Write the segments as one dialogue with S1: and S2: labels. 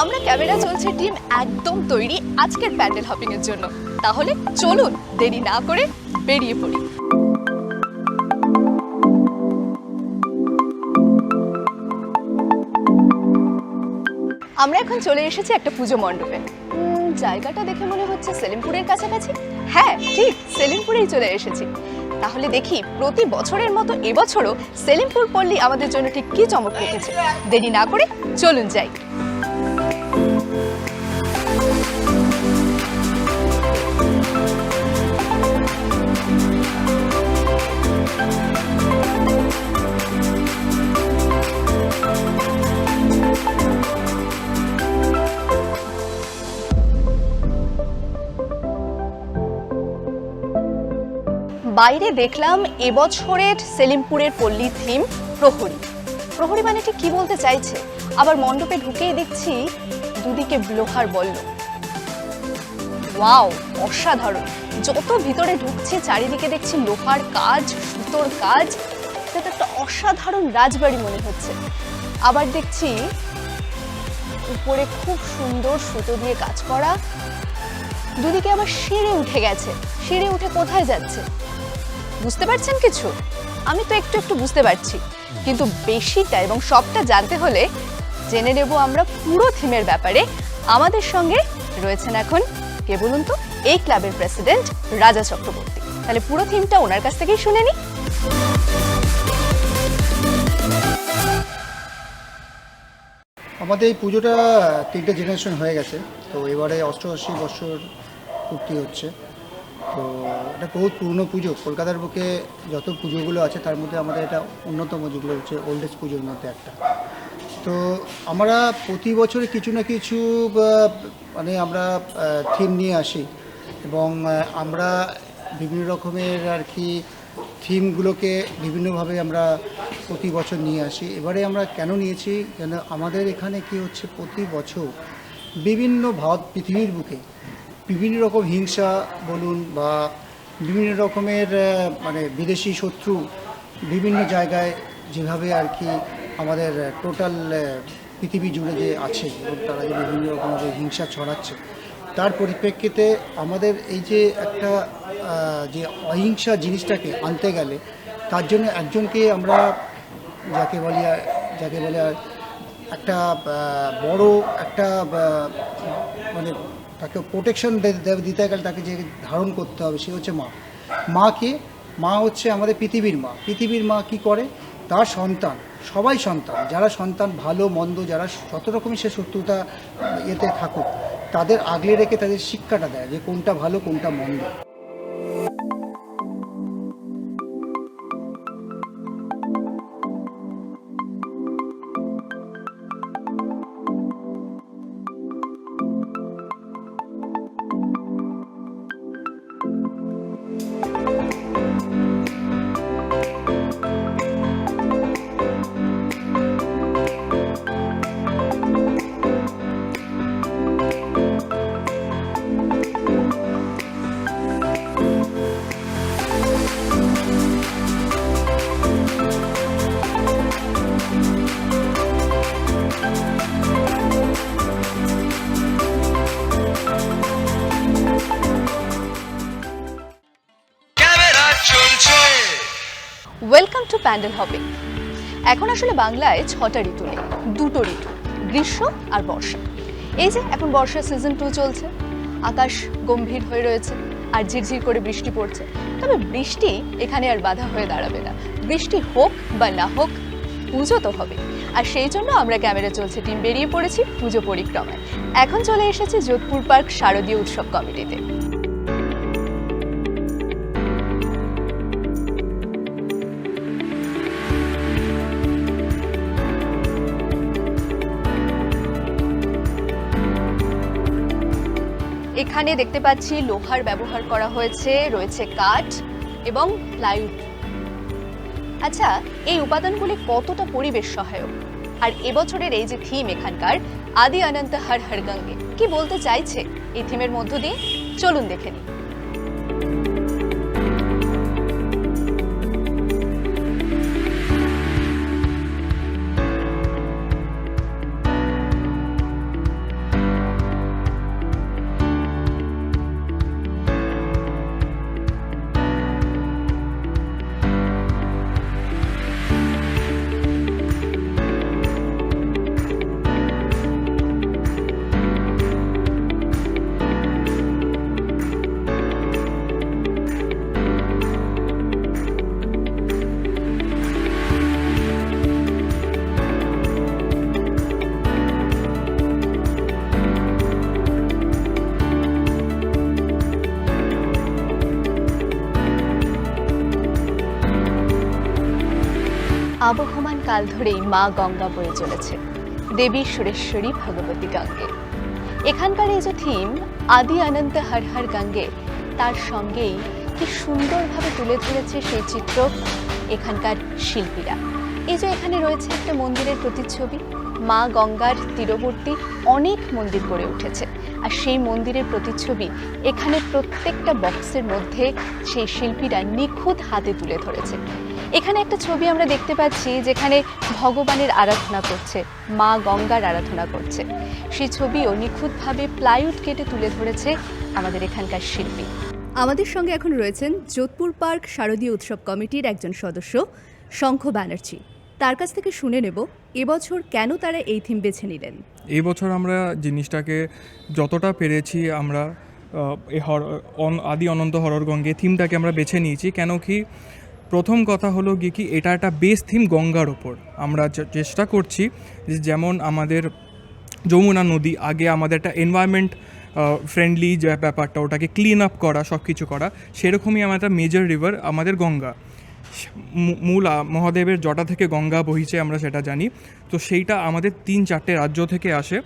S1: আমরা ক্যামেরা চলছে টিম একদম তৈরি আজকের প্যান্ডেল হপিং এর জন্য। তাহলে চলুন দেরি না করে বেরিয়ে পড়ি। আমরা এখন চলে এসেছি একটা পুজো মণ্ডপে। জায়গাটা দেখে মনে হচ্ছে সেলিমপুরের কাছাকাছি। হ্যাঁ ঠিক, সেলিমপুরেই চলে এসেছি। তাহলে দেখি, প্রতি বছরের মতো এবছরও সেলিমপুর পল্লী আমাদের জন্য ঠিক কি চমক রেখেছে? দেরি না করে চলুন যাই। বাইরে দেখলাম এবছরের সেলিমপুরের পল্লী থিম প্রহরী। প্রহরী মানে ঠিক কি বলতে চাইছে? আবার মণ্ডপে ঢুকেই দেখছি দুদিকে লোহার বলল। ওয়াও, অসাধারণ। যত ভিতরে ঢুকছি, চারিদিকে দেখছি লোহার কাজ সুতোর কাজ। তো একটা অসাধারণ রাজবাড়ি মনে হচ্ছে। আবার দেখছি উপরে খুব সুন্দর সুতো দিয়ে কাজ করা। দুদিকে আবার সিঁড়ে উঠে গেছে। সিঁড়ে উঠে কোথায় যাচ্ছে? বুঝতে পারছেন কিছু? আমি তো একটু একটু বুঝতে পারছি। কিন্তু বেশিটা এবং সবটা জানতে হলে জেনে নেব আমরা পুরো থিমের ব্যাপারে। আমাদের সঙ্গে রয়েছেন এখন কে বলুন তো? এই ক্লাবের প্রেসিডেন্ট রাজা চক্রবর্তী তাহলে পুরো থিমটা ওনার কাছ থেকেই শুনে নিই
S2: আমাদের এই পুজোটা তিনটে জেনারেশন হয়ে গেছে, তো এবারে অষ্টআশি বছর পূর্তি হচ্ছে। তো এটা বহুত পুরনো পুজো, কলকাতার বুকে যত পুজোগুলো আছে তার মধ্যে আমাদের এটা অন্যতম যেগুলো হচ্ছে ওল্ডেস্ট পুজোর মধ্যে একটা। তো আমরা প্রতি বছরে কিছু না কিছু মানে আমরা থিম নিয়ে আসি। এবং আমরা বিভিন্ন রকমের আর কি থিমগুলোকে বিভিন্নভাবে আমরা প্রতি বছর নিয়ে আসি। এবারে আমরা কেন নিয়েছি? কেন আমাদের এখানে কি হচ্ছে প্রতি বছর বিভিন্ন ভারত পৃথিবীর বুকে বিভিন্ন রকম হিংসা বলুন বা বিভিন্ন রকমের মানে বিদেশি শত্রু বিভিন্ন জায়গায় যেভাবে আর কি আমাদের টোটাল পৃথিবী জুড়ে যে আছে এবং তারা যে বিভিন্ন রকমের হিংসা ছড়াচ্ছে তার পরিপ্রেক্ষিতে আমাদের এই যে একটা যে অহিংসা জিনিসটাকে আনতে গেলে, তার জন্য একজনকে আমরা যাকে বলি, যাকে বলে একটা বড় একটা মানে তাকে প্রোটেকশন দিতে গেলে তাকে যে ধারণ করতে হবে সে হচ্ছে মা। মা কে মা হচ্ছে আমাদের পৃথিবীর মা। পৃথিবীর মা কি করে? তার সন্তান, সবাই সন্তান। যারা সন্তান ভালো, মন্দ, যারা যত রকমের সে শত্রুতা এতে থাকুক তাদের আগলে রেখে তাদের শিক্ষাটা দেয় যে কোনটা ভালো কোনটা মন্দ।
S1: টু প্যান্ডেল হবে। এখন আসলে বাংলায় ছটা ঋতু নেই, দুটো ঋতু, গ্রীষ্ম আর বর্ষা। এই যে এখন বর্ষার সিজন টু চলছে, আকাশ গম্ভীর হয়ে রয়েছে আর ঝিরঝির করে বৃষ্টি পড়ছে। তবে বৃষ্টি এখানে আর বাধা হয়ে দাঁড়াবে না। বৃষ্টি হোক বা না হোক, পুজো তো হবে। আর সেই জন্য আমরা ক্যামেরা চলছে, টিম বেরিয়ে পড়েছি পুজো পরিক্রমায়। এখন চলে এসেছে যোধপুর পার্ক শারদীয় উৎসব কমিটিতে। এখানে দেখতে পাচ্ছি লোহার ব্যবহার করা হয়েছে, রয়েছে কাঠ এবং প্লাইউড। আচ্ছা এই উপাদানগুলি কতটা পরিবেশ সহায়ক? আর এবছরের এই যে থিম এখানকার, আদি অনন্ত হর হর গঙ্গে, কি বলতে চাইছে? এই থিমের মধ্য দিয়ে চলুন দেখে নিই। আবহমান কাল ধরেই মা গঙ্গা বয়ে চলেছে। দেবী সুরেশ্বরী ভগবতী গঙ্গে। এখানকার এই যে থিম, আদি অনন্ত হর হর গঙ্গে, তার সঙ্গেই কি সুন্দরভাবে তুলে ধরেছে সেই চিত্র এখানকার শিল্পীরা। এই যে এখানে রয়েছে একটা মন্দিরের প্রতিচ্ছবি, মা গঙ্গার তীরবর্তী অনেক মন্দির গড়ে উঠেছে। আর সেই মন্দিরের প্রতিচ্ছবি এখানে প্রত্যেকটা বক্সের মধ্যে সেই শিল্পীরা নিখুঁত হাতে তুলে ধরেছে। এখানে একটা ছবি আমরা দেখতে পাচ্ছি যেখানে ভগবানের আরাধনা করছে মা গঙ্গার আরাধনা করছে। সেই ছবিও নিখুঁতভাবে প্লাইউড কেটে তুলে ধরেছে আমাদের এখানকার শিল্পী। আমাদের সঙ্গে এখন রয়েছেন যোধপুর পার্ক শারদীয় উৎসব কমিটির একজন সদস্য শঙ্খ ব্যানার্জি। তার কাছ থেকে শুনে নেব এবছর কেন তারা এই থিম বেছে নিলেন?
S3: এই বছর আমরা জিনিসটাকে যতটা পেরেছি আমরা এই হর অন- আদি অনন্ত হরর গঙ্গে থিমটাকে আমরা বেছে নিয়েছি। কেন কি প্রথম কথা হলো গিয়ে কি এটা একটা বেস থিম গঙ্গার ওপর আমরা চেষ্টা করছি যে যেমন আমাদের যমুনা নদী, আগে আমাদের একটা এনভায়রনমেন্ট ফ্রেন্ডলি যে ব্যাপারটা, ওটাকে ক্লিন আপ করা সব কিছু করা, সেরকমই আমার একটা মেজর রিভার আমাদের গঙ্গা। মূল মহাদেবের জটা থেকে গঙ্গা বহিছে, আমরা সেটা জানি। তো সেইটা আমাদের তিন চারটে রাজ্য থেকে আসে।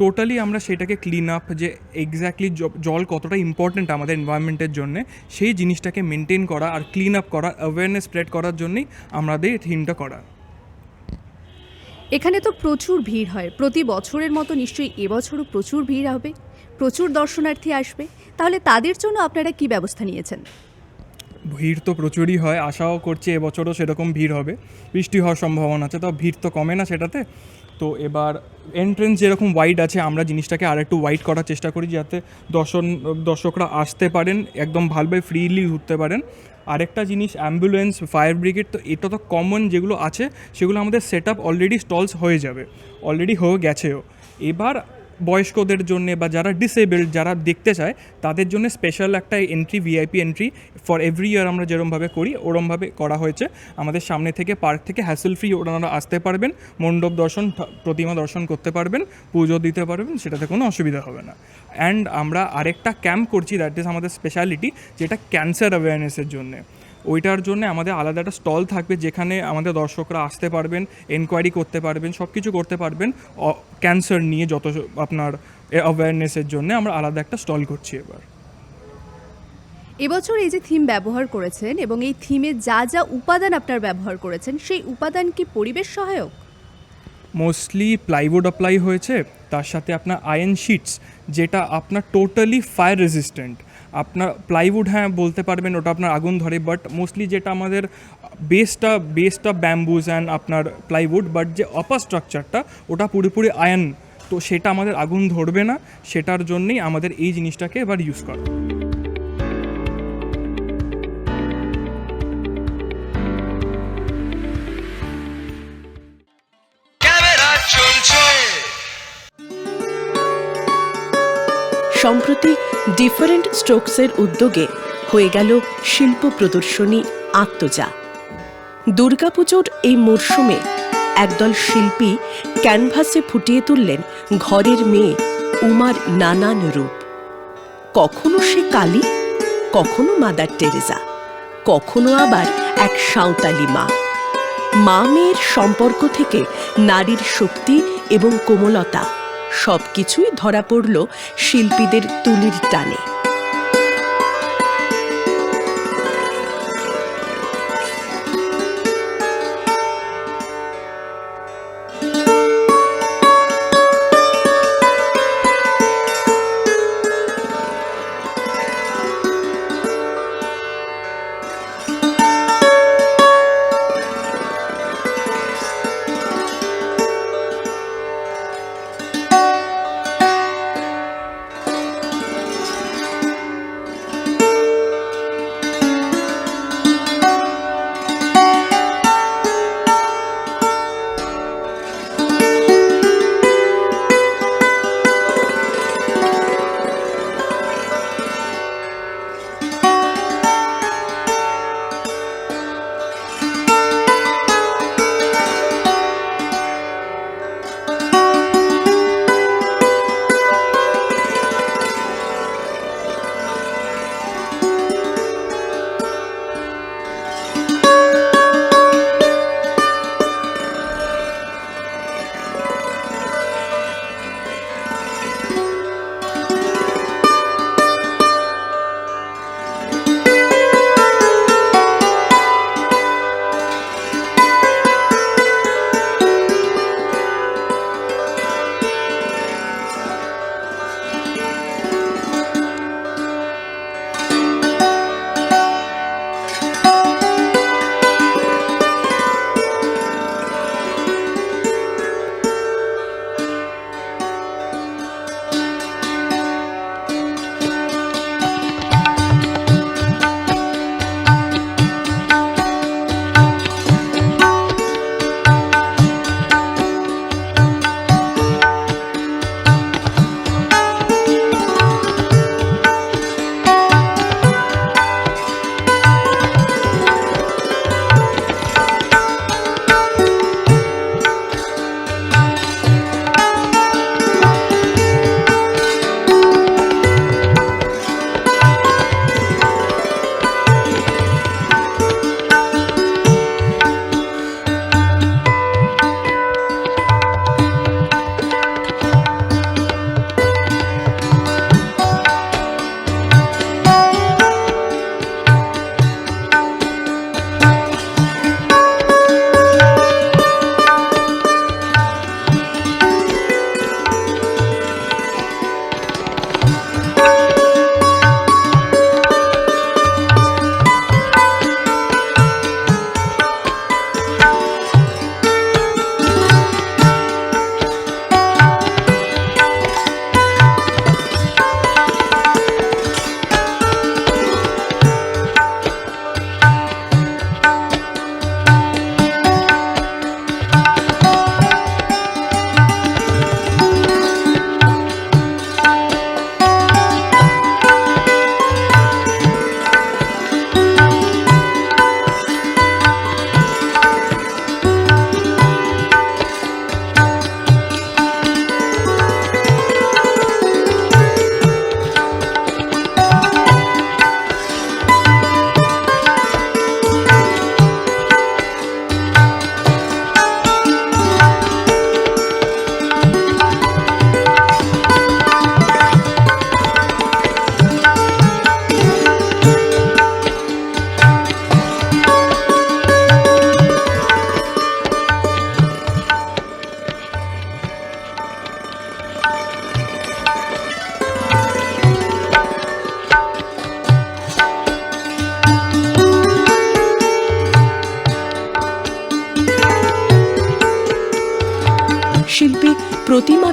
S3: টোটালি আমরা সেটাকে ক্লিন আপ যে এক্স্যাক্টলি জল কতটা ইম্পর্ট্যান্ট আমাদের এনভায়রনমেন্টের জন্য, সেই জিনিসটাকে মেনটেন করা আর ক্লিন আপ করা অ্যাওয়ারনেস স্প্রেড করার জন্যই আমাদের থিমটা করা।
S1: এখানে তো প্রচুর ভিড় হয়। প্রতি বছরের মতো নিশ্চয়ই এবছরও প্রচুর ভিড় হবে। প্রচুর দর্শনার্থী আসবে। তাহলে তাদের জন্য আপনারা কি ব্যবস্থা নিয়েছেন?
S3: ভিড় তো প্রচুরই হয়, আশাও করছি এবছরও সেরকম ভিড় হবে। বৃষ্টি হওয়ার সম্ভাবনা আছে তো ভিড় তো কমে না সেটাতে। তো এবার এন্ট্রেন্স যেরকম ওয়াইড আছে, আমরা জিনিসটাকে আর একটু ওয়াইড করার চেষ্টা করি যাতে দর্শন, দর্শকরা আসতে পারেন, একদম ভালোভাবে ফ্রিলি ঘুরতে পারেন। আরেকটা জিনিস অ্যাম্বুলেন্স ফায়ার ব্রিগেড তো এটা তো কমন যেগুলো আছে, সেগুলো আমাদের সেট আপ অলরেডি স্টলস হয়ে যাবে অলরেডি হয়ে গেছেও। এবার বয়স্কদের জন্য বা যারা ডিসেবলড যারা দেখতে চায়, তাদের জন্য স্পেশাল একটা entry VIP entry for every year আমরা যেরমভাবে করি, ওরমভাবে করা হয়েছে। আমাদের সামনে থেকে পার্ক থেকে হ্যাসেল ফ্রি ওনারা আসতে পারবেন, মণ্ডপ দর্শন প্রতিমা দর্শন করতে পারবেন, পুজো দিতে পারবেন, সেটাতে কোনো অসুবিধা হবে না। অ্যান্ড আমরা আরেকটা ক্যাম্প করছি দ্যাট ইজ আমাদের স্পেশালিটি যেটা ক্যান্সার অ্যাওয়ারনেসের জন্যে। ওইটার জন্য আমাদের আলাদা একটা স্টল থাকবে যেখানে আমাদের দর্শকরা আসতে পারবেন এনকোয়ারি করতে পারবেন সব কিছু করতে পারবেন। ক্যান্সার নিয়ে যত আপনার অ্যাওয়ারনেসের জন্য আমরা আলাদা একটা স্টল করছি এবার।
S1: এবছর এই যে থিম ব্যবহার করেছেন এবং এই থিমে যা যা উপাদান আপনার ব্যবহার করেছেন সেই উপাদান কি পরিবেশ সহায়ক?
S3: মোস্টলি প্লাইউড অ্যাপ্লাই হয়েছে তার সাথে আপনার আয়ন শিটস যেটা আপনার টোটালি ফায়ার রেজিস্ট্যান্ট আপনার প্লাইউড হ্যাঁ বলতে পারবেন, ওটা আপনার আগুন ধরে বাট মোস্টলি যেটা আমাদের বেসটা বেসটা ব্যাম্বুজ অ্যান্ড আপনার প্লাইউড বাট যে অপার স্ট্রাকচারটা ওটা পুরোপুরি আয়ন তো সেটা আমাদের আগুন ধরবে না, সেটার জন্যেই আমাদের এই জিনিসটাকে এবার ইউজ করা।
S4: সম্প্রতি ডিফারেন্ট স্ট্রোকসের উদ্যোগে হয়ে গেল শিল্প প্রদর্শনী আত্মজা। দুর্গাপুজোর এই মরশুমে একদল শিল্পী ক্যানভাসে ফুটিয়ে তুললেন ঘরের মেয়ে উমার নানান রূপ কখনো সে কালী, কখনো মাদার টেরেজা কখনো আবার এক সাঁওতালি মা। মা মেয়ের সম্পর্ক থেকে নারীর শক্তি এবং কোমলতা সবকিছুই ধরা পড়ল শিল্পীদের তুলির টানে।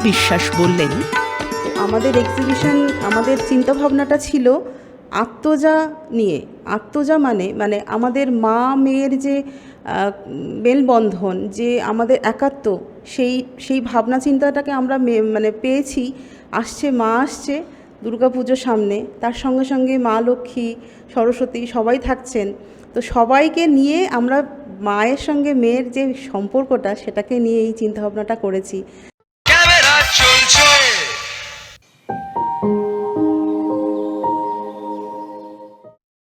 S4: বিশ্বাস বললেন।
S5: আমাদের এক্সিবিশন আমাদের চিন্তাভাবনাটা ছিল আত্মজা নিয়ে। আত্মজা মানে মানে আমাদের মা মেয়ের যে মেলবন্ধন, যে আমাদের একাত্ম, সেই সেই ভাবনা চিন্তাটাকে আমরা মানে পেয়েছি। আসছে, মা আসছে দুর্গাপুজোর সামনে। তার সঙ্গে সঙ্গে মা লক্ষ্মী, সরস্বতী সবাই থাকছেন। তো সবাইকে নিয়ে আমরা মায়ের সঙ্গে মেয়ের যে সম্পর্কটা, সেটাকে নিয়ে এই চিন্তাভাবনাটা করেছি।
S6: চলছে